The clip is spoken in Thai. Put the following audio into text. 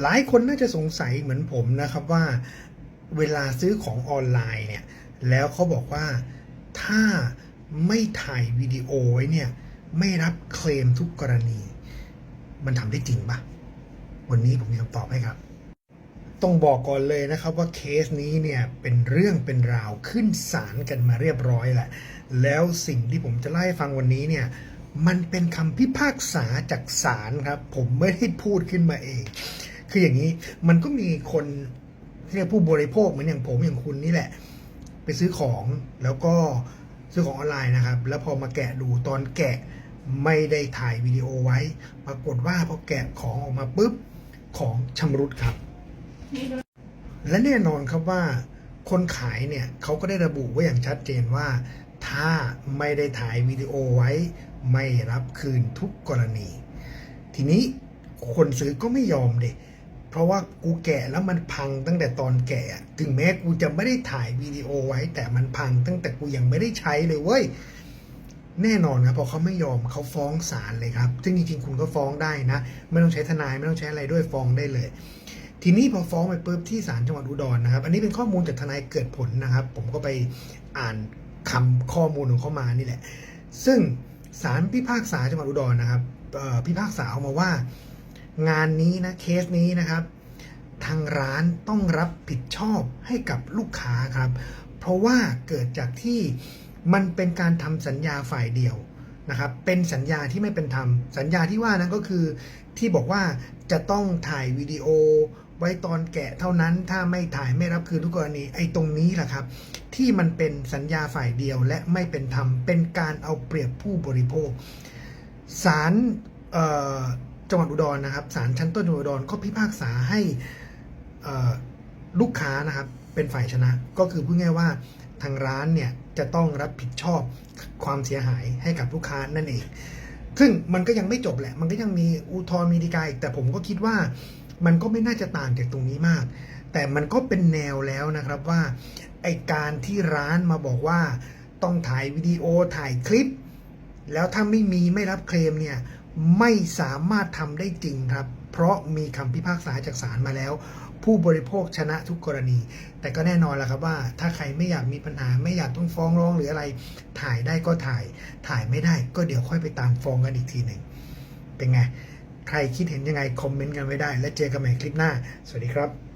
หลายคนน่าจะสงสัยเหมือนผมนะครับว่าเวลาซื้อของออนไลน์เนี่ย แล้วเขาบอกว่าถ้าไม่ถ่ายวิดีโอไว้เนี่ย ไม่รับเคลมทุกกรณี มันทำได้จริงปะวันนี้ผมมีคำตอบให้ครับ ต้องบอกก่อนเลยนะครับว่าเคสนี้เนี่ยเป็นเรื่องเป็นราวขึ้นศาลกันมาเรียบร้อยแหละ แล้วสิ่งที่ผมจะเล่าให้ฟังวันนี้เนี่ยมันเป็นคำพิพากษาจากศาลครับ ผมไม่ได้พูดขึ้นมาเอง คืออย่างนี้มันก็มีคนที่เรียกผู้บริโภคเหมือนอย่างผมอย่างคุณนี่แหละ ไปซื้อของแล้วก็ซื้อของออนไลน์นะครับ แล้วพอมาแกะดูตอนแกะไม่ได้ถ่ายวิดีโอไว้ ปรากฏว่าพอแกะของออกมาปุ๊บของชำรุดครับ และแน่นอนครับว่าคนขายเนี่ยเขาก็ได้ระบุไว้อย่างชัดเจนว่า ถ้าไม่ได้ถ่ายวิดีโอไว้ ไม่รับคืนทุกกรณี ทีนี้คนซื้อก็ไม่ยอมเด็ เพราะว่ากูแกะแล้วมันพังตั้งแต่ตอนแกะถึงแม้กูจะไม่ได้ถ่ายวิดีโอไว้ แต่มันพังตั้งแต่กูยังไม่ได้ใช้เลยเว้ยแน่นอนครับพอเขาไม่ยอมเขาฟ้องศาลเลยครับ ซึ่งจริงๆคุณก็ฟ้องได้นะ ไม่ต้องใช้ทนายไม่ต้องใช้อะไรด้วยฟ้องได้เลย ทีนี้พอฟ้องไปปุ๊บที่ศาลจังหวัดอุดรนะครับ อันนี้เป็นข้อมูลจากทนายเกิดผลนะครับ ผมก็ไปอ่านคำข้อมูลของเขามานี่แหละ ซึ่งศาลพิพากษาจังหวัดอุดรนะครับพิพากษาออกมาว่า งานนี้นะเคสนี้นะครับ ทางร้านต้องรับผิดชอบให้กับลูกค้าครับ เพราะว่าเกิดจากที่มันเป็นการทำสัญญาฝ่ายเดียวนะครับ เป็นสัญญาที่ไม่เป็นธรรม สัญญาที่ว่านั้นก็คือที่บอกว่าจะต้องถ่ายวิดีโอไว้ตอนแกะเท่านั้นถ้าไม่ถ่ายไม่รับคืนทุกกรณีไอ้ตรงนี้แหละครับ ที่มันเป็นสัญญาฝ่ายเดียวและไม่เป็นธรรม เป็นการเอาเปรียบผู้บริโภคศาลเอ่อ จังหวัดอุดรนะครับศาลชั้นต้นจังหวัดอุดรก็พิพากษาให้ลูกค้านะครับเป็นฝ่ายชนะ ก็คือพูดง่ายว่าทางร้านเนี่ยจะต้องรับผิดชอบความเสียหายให้กับลูกค้านั่นเอง ซึ่งมันก็ยังไม่จบแหละ มันก็ยังมีอุทธรณ์มีฎีกาอีก แต่ผมก็คิดว่ามันก็ไม่น่าจะต่างจากตรงนี้มาก แต่มันก็เป็นแนวแล้วนะครับว่าไอการที่ร้านมาบอกว่าต้องถ่ายวิดีโอถ่ายคลิป แล้วถ้าไม่มีไม่รับเคลมเนี่ย ไม่สามารถทำได้จริงครับ เพราะมีคำพิพากษาจากศาลมาแล้ว ผู้บริโภคชนะทุกกรณี แต่ก็แน่นอนแหละครับว่า ถ้าใครไม่อยากมีปัญหาไม่อยากต้องฟ้องร้องหรืออะไร ถ่ายได้ก็ถ่าย ถ่ายไม่ได้ก็เดี๋ยวค่อยไปตามฟ้องกันอีกทีหนึ่งเป็นไง ใครคิดเห็นยังไงคอมเมนต์กันไว้ได้ และเจอกันใหม่คลิปหน้า สวัสดีครับ